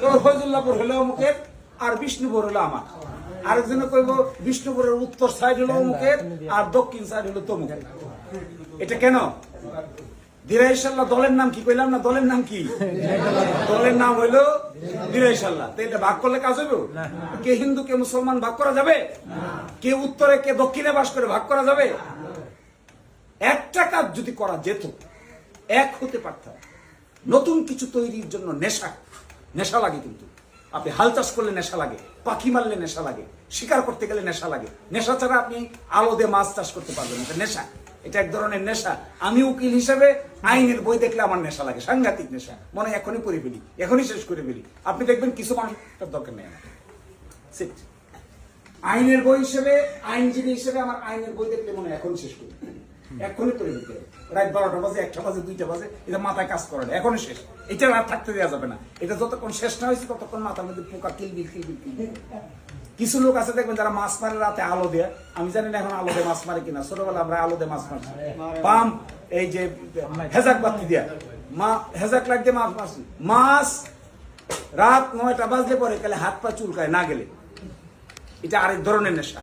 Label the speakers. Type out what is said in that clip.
Speaker 1: তো ফয়জুল্লাহপুর হলো অমুকের আর বিষ্ণুপুর হলো আমার। আরেকজনে কইব বিষ্ণুপুরের উত্তর সাইড হলো অমুকের আর দক্ষিণ সাইড হলো তমুকের। এটা কেন? দিরাইশাল্লাহ দলের নাম কি? কইলাম না দলের নাম কি? দলের নাম হইল দিরাইশাল্লাহ তো এটা ভাগ করলে কাজ হইব? কে হিন্দু কে মুসলমান ভাগ করা যাবে? কে উত্তরে কে দক্ষিণে বাস করে ভাগ করা যাবে? একটা কাজ যদি করা যেত এক হতে পারতাম। নতুন কিছু তৈরির জন্য নেশা নেশা লাগে কিন্তু। আপনি হাল চাষ করলে নেশা লাগে, পাখি মারলে নেশা লাগে, শিকার করতে গেলে নেশা লাগে। নেশা ছাড়া আপনি আলো দিয়ে মাছ চাষ করতে পারবেন এটা নেশা, এটা এক ধরনের নেশা। আমি উকিল হিসেবে আইনের বই দেখলে আমার নেশা লাগে, সাংঘাতিক নেশা। মনে এখনই করে ফেলি, এখনই শেষ করে ফেলি। আপনি দেখবেন কিছু মানুষের দরকার নেই আমার। আইনের বই হিসেবে, আইনজীবী হিসেবে আমার আইনের বই দেখলে মনে এখন শেষ করি এখনই করে দিতে রাত বারোটা বাজে একটা বাজে দুইটা বাজে এটা মাথায় কাজ করে না এখনই শেষ। এটা আর থাকতে দেওয়া যাবে না। এটা যতক্ষণ শেষ না হয়েছে ততক্ষণ মাথার মধ্যে পোকা কিলবিল কিলবিল কিলবিল কিছু লোক আছে দেখবেন যারা মাছ মারে রাতে আলো দেয়। আমি জানি না এখন আলো দিয়ে মাছ মারে কিনা। ছোটবেলা আমরা আলো দিয়ে মাছ মারছি। পাম্প এই যে হেজাক বাতি দিয়া। মা হেজাক লাগ দিয়ে মাছ মারছি। মাছ রাত নয়টা বাজলে পরে কালে হাত পা চুলকায় না গেলে। এটা আরেক ধরনের নেশা।